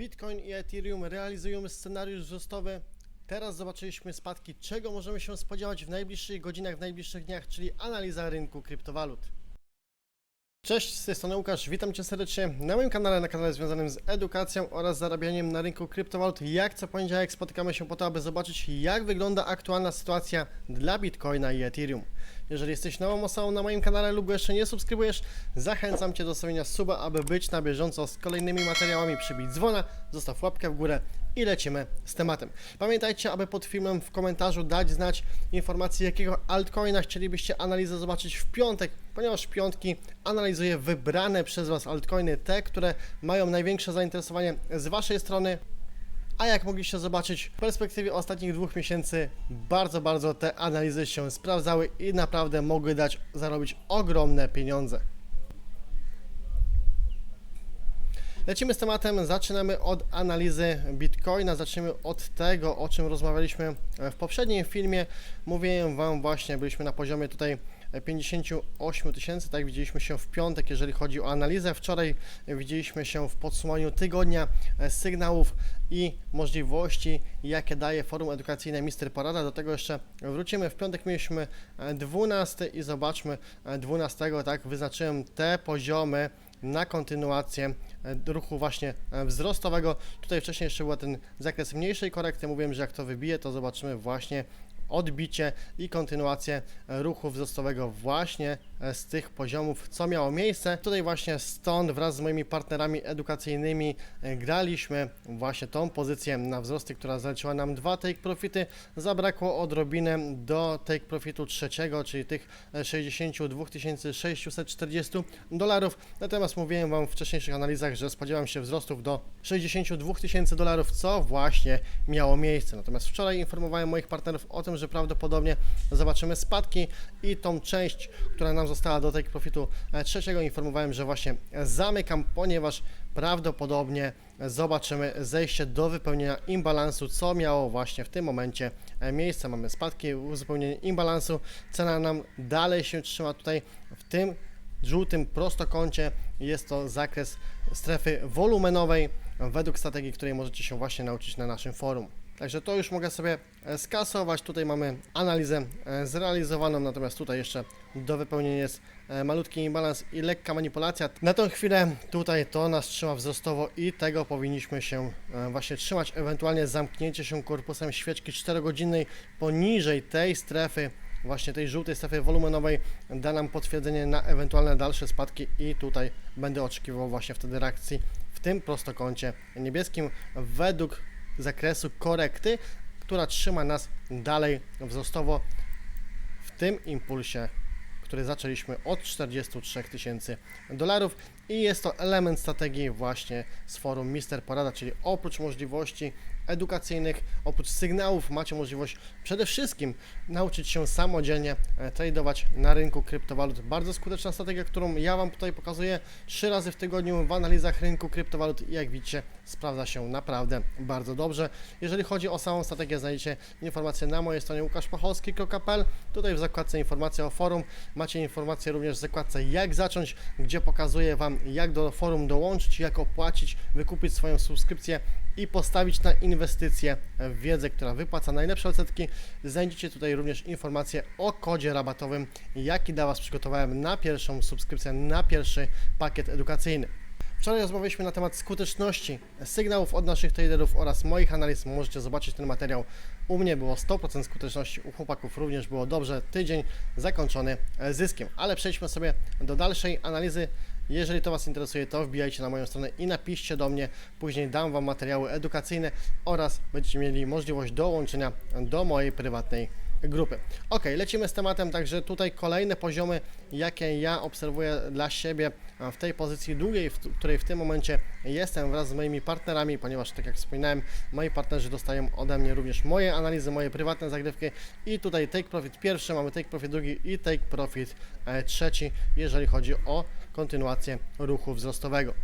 Bitcoin i Ethereum realizują scenariusz wzrostowy. Teraz zobaczyliśmy spadki, czego możemy się spodziewać w najbliższych godzinach, w najbliższych dniach, czyli analiza rynku kryptowalut. Cześć, z tej strony Łukasz, witam Cię serdecznie na moim kanale, na kanale związanym z edukacją oraz zarabianiem na rynku kryptowalut. Jak co poniedziałek spotykamy się po to, aby zobaczyć jak wygląda aktualna sytuacja dla Bitcoina i Ethereum. Jeżeli jesteś nową osobą na moim kanale lub jeszcze nie subskrybujesz, zachęcam Cię do stawienia suba, aby być na bieżąco z kolejnymi materiałami, przybić dzwona, zostaw łapkę w górę i lecimy z tematem. Pamiętajcie, aby pod filmem w komentarzu dać znać informację, jakiego altcoina chcielibyście analizę zobaczyć w piątek, ponieważ piątki analizuję wybrane przez Was altcoiny, te, które mają największe zainteresowanie z Waszej strony. A jak mogliście zobaczyć, w perspektywie ostatnich dwóch miesięcy bardzo, bardzo te analizy się sprawdzały i naprawdę mogły dać zarobić ogromne pieniądze. Lecimy z tematem, zaczynamy od analizy Bitcoina, zaczniemy od tego, o czym rozmawialiśmy w poprzednim filmie. Mówiłem Wam właśnie, byliśmy na poziomie tutaj 58 tysięcy, tak widzieliśmy się w piątek, jeżeli chodzi o analizę. Wczoraj widzieliśmy się w podsumowaniu tygodnia e, sygnałów i możliwości, jakie daje forum edukacyjne Mister Porada. Do tego jeszcze wrócimy. W piątek mieliśmy e, 12 i zobaczmy e, 12, tak, wyznaczyłem te poziomy na kontynuację e, ruchu właśnie e, wzrostowego. Tutaj wcześniej jeszcze był ten zakres mniejszej korekty. Mówiłem, że jak to wybije, to zobaczymy właśnie odbicie i kontynuację ruchu wzrostowego właśnie z tych poziomów, co miało miejsce. Tutaj właśnie stąd wraz z moimi partnerami edukacyjnymi e, graliśmy właśnie tą pozycję na wzrosty, która zaliczyła nam dwa take profity. Zabrakło odrobinę do take profitu trzeciego, czyli tych e, 62 640 dolarów. Natomiast mówiłem Wam w wcześniejszych analizach, że spodziewam się wzrostów do 62 tysięcy dolarów, co właśnie miało miejsce. Natomiast wczoraj informowałem moich partnerów o tym, że prawdopodobnie zobaczymy spadki i tą część, która nam została do take profitu trzeciego, informowałem, że właśnie zamykam, ponieważ prawdopodobnie zobaczymy zejście do wypełnienia imbalansu, co miało właśnie w tym momencie miejsce. Mamy spadki, uzupełnienie imbalansu, cena nam dalej się trzyma tutaj w tym żółtym prostokącie. Jest to zakres strefy wolumenowej według strategii, której możecie się właśnie nauczyć na naszym forum. Także to już mogę sobie e, skasować. Tutaj mamy analizę e, zrealizowaną, natomiast tutaj jeszcze do wypełnienia jest e, malutki imbalans i lekka manipulacja. Na tą chwilę tutaj to nas trzyma wzrostowo i tego powinniśmy się właśnie trzymać. Ewentualnie zamknięcie się korpusem świeczki 4-godzinnej poniżej tej strefy właśnie tej żółtej strefy wolumenowej da nam potwierdzenie na ewentualne dalsze spadki i tutaj będę oczekiwał właśnie wtedy reakcji w tym prostokącie niebieskim według zakresu korekty, która trzyma nas dalej wzrostowo w tym impulsie, który zaczęliśmy od 43 tysięcy dolarów. I jest to element strategii właśnie z forum Mister Porada, czyli oprócz możliwości edukacyjnych, oprócz sygnałów macie możliwość przede wszystkim nauczyć się samodzielnie e, tradować na rynku kryptowalut. Bardzo skuteczna strategia, którą ja Wam tutaj pokazuję. Trzy razy w tygodniu w analizach rynku kryptowalut. I jak widzicie sprawdza się naprawdę bardzo dobrze. Jeżeli chodzi o samą strategię znajdziecie informacje na mojej stronie łukaszpacholski.pl tutaj w zakładce informacje o forum macie informacje również w zakładce jak zacząć, gdzie pokazuję Wam jak do forum dołączyć, jak opłacić, wykupić swoją subskrypcję i postawić na inwestycje w wiedzę, która wypłaca najlepsze odsetki. Znajdziecie tutaj również informacje o kodzie rabatowym, jaki dla Was przygotowałem na pierwszą subskrypcję, na pierwszy pakiet edukacyjny. Wczoraj rozmawialiśmy na temat skuteczności sygnałów od naszych traderów oraz moich analiz. Możecie zobaczyć ten materiał. U mnie było 100% skuteczności, u chłopaków również było dobrze. Tydzień zakończony zyskiem. Ale przejdźmy sobie do dalszej analizy. Jeżeli to Was interesuje, to wbijajcie na moją stronę i napiszcie do mnie. Później dam Wam materiały edukacyjne oraz będziecie mieli możliwość dołączenia do mojej prywatnej grupy. Ok, lecimy z tematem, także tutaj kolejne poziomy, jakie ja obserwuję dla siebie w tej pozycji długiej, w której w tym momencie jestem wraz z moimi partnerami, ponieważ tak jak wspominałem, moi partnerzy dostają ode mnie również moje analizy, moje prywatne zagrywki i tutaj take profit pierwszy, mamy take profit drugi i take profit e, trzeci, jeżeli chodzi o kontynuację ruchu wzrostowego.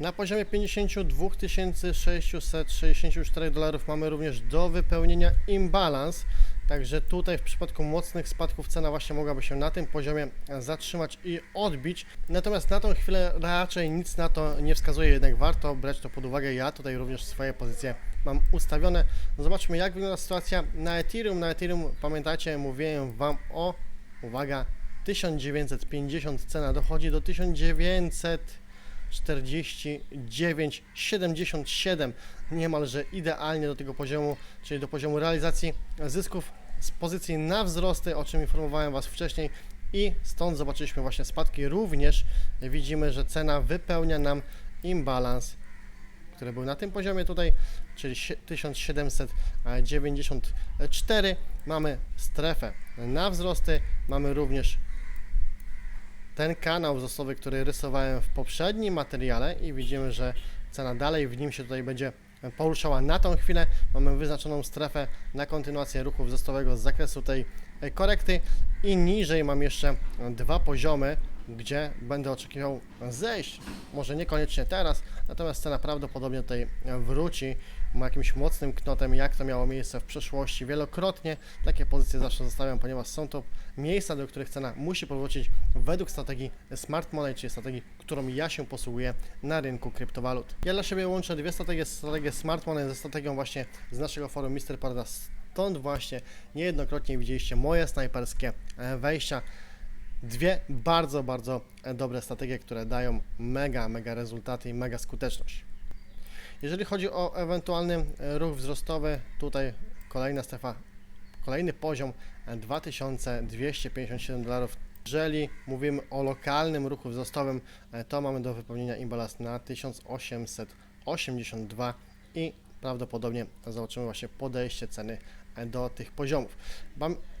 Na poziomie 52 664 dolarów mamy również do wypełnienia imbalans, Także tutaj w przypadku mocnych spadków cena właśnie mogłaby się na tym poziomie zatrzymać i odbić. Natomiast na tą chwilę raczej nic na to nie wskazuje, jednak warto brać to pod uwagę. Ja tutaj również swoje pozycje mam ustawione. Zobaczmy jak wygląda sytuacja na Ethereum. Na Ethereum pamiętacie, mówiłem Wam o, uwaga, 1950 cena dochodzi do 1949,77 niemalże idealnie do tego poziomu, czyli do poziomu realizacji zysków z pozycji na wzrosty, o czym informowałem Was wcześniej i stąd zobaczyliśmy właśnie spadki. Również widzimy, że cena wypełnia nam imbalans, który był na tym poziomie tutaj, czyli sie- 1794. Mamy strefę na wzrosty, mamy również ten kanał wzrostowy, który rysowałem w poprzednim materiale i widzimy, że cena dalej w nim się tutaj będzie poruszała na tą chwilę. Mamy wyznaczoną strefę na kontynuację ruchu wzrostowego z zakresu tej korekty i niżej mam jeszcze dwa poziomy, gdzie będę oczekiwał zejść. Może niekoniecznie teraz, natomiast cena prawdopodobnie tutaj wróci jakimś mocnym knotem, jak to miało miejsce w przeszłości wielokrotnie. Takie pozycje zawsze zostawiam, ponieważ są to miejsca, do których cena musi powrócić według strategii Smart Money, czyli strategii, którą ja się posługuję na rynku kryptowalut. Ja dla siebie łączę dwie strategie, strategię Smart Money ze strategią właśnie z naszego forum Mr. Parada. Stąd właśnie niejednokrotnie widzieliście moje snajperskie e, wejścia. Dwie bardzo, bardzo e, dobre strategie, które dają mega, mega rezultaty i mega skuteczność. Jeżeli chodzi o ewentualny e, ruch wzrostowy, tutaj kolejna strefa, kolejny poziom e, 2257 dolarów. Jeżeli mówimy o lokalnym ruchu wzrostowym, e, to mamy do wypełnienia imbalans na 1882 i prawdopodobnie zobaczymy właśnie podejście ceny do tych poziomów.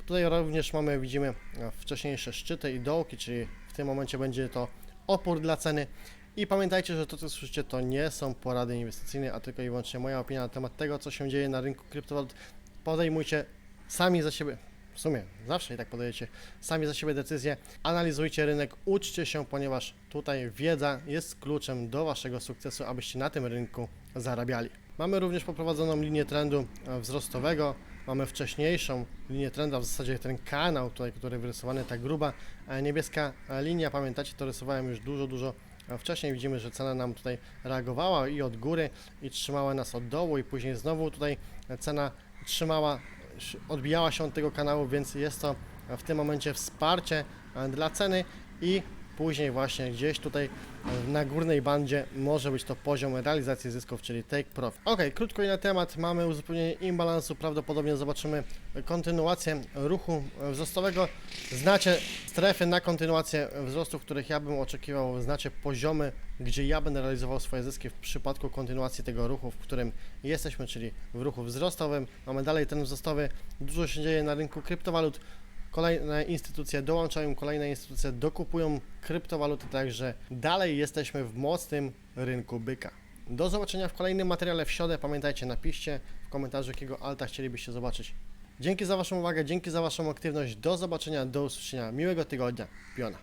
Tutaj również mamy, widzimy wcześniejsze szczyty i dołki, czyli w tym momencie będzie to opór dla ceny. I pamiętajcie, że to, co słyszycie, to nie są porady inwestycyjne, a tylko i wyłącznie moja opinia na temat tego, co się dzieje na rynku kryptowalut. Podejmujcie sami za siebie, w sumie zawsze i tak podajecie sami za siebie decyzje, analizujcie rynek, uczcie się, ponieważ tutaj wiedza jest kluczem do Waszego sukcesu, abyście na tym rynku zarabiali. Mamy również poprowadzoną linię trendu e, wzrostowego, mamy wcześniejszą linię trendu, a w zasadzie ten kanał tutaj, który wyrysowany, ta gruba e, niebieska e, linia, pamiętacie, to rysowałem już dużo, dużo wcześniej. Widzimy, że cena nam tutaj reagowała i od góry, i trzymała nas od dołu, i później znowu tutaj cena trzymała, odbijała się od tego kanału, więc jest to w tym momencie wsparcie dla ceny. I później właśnie gdzieś tutaj e, na górnej bandzie może być to poziom realizacji zysków, czyli take profit. Ok, krótko i na temat. Mamy uzupełnienie imbalansu. Prawdopodobnie zobaczymy kontynuację ruchu wzrostowego. Znacie strefy na kontynuację wzrostu, których ja bym oczekiwał. Znacie poziomy, gdzie ja będę realizował swoje zyski w przypadku kontynuacji tego ruchu, w którym jesteśmy, czyli w ruchu wzrostowym. Mamy dalej ten wzrostowy. Dużo się dzieje na rynku kryptowalut. Kolejne instytucje dołączają, kolejne instytucje dokupują kryptowaluty, także dalej jesteśmy w mocnym rynku byka. Do zobaczenia w kolejnym materiale w środę. Pamiętajcie, napiszcie w komentarzu, jakiego alta chcielibyście zobaczyć. Dzięki za Waszą uwagę, dzięki za Waszą aktywność. Do zobaczenia, do usłyszenia. Miłego tygodnia. Piona.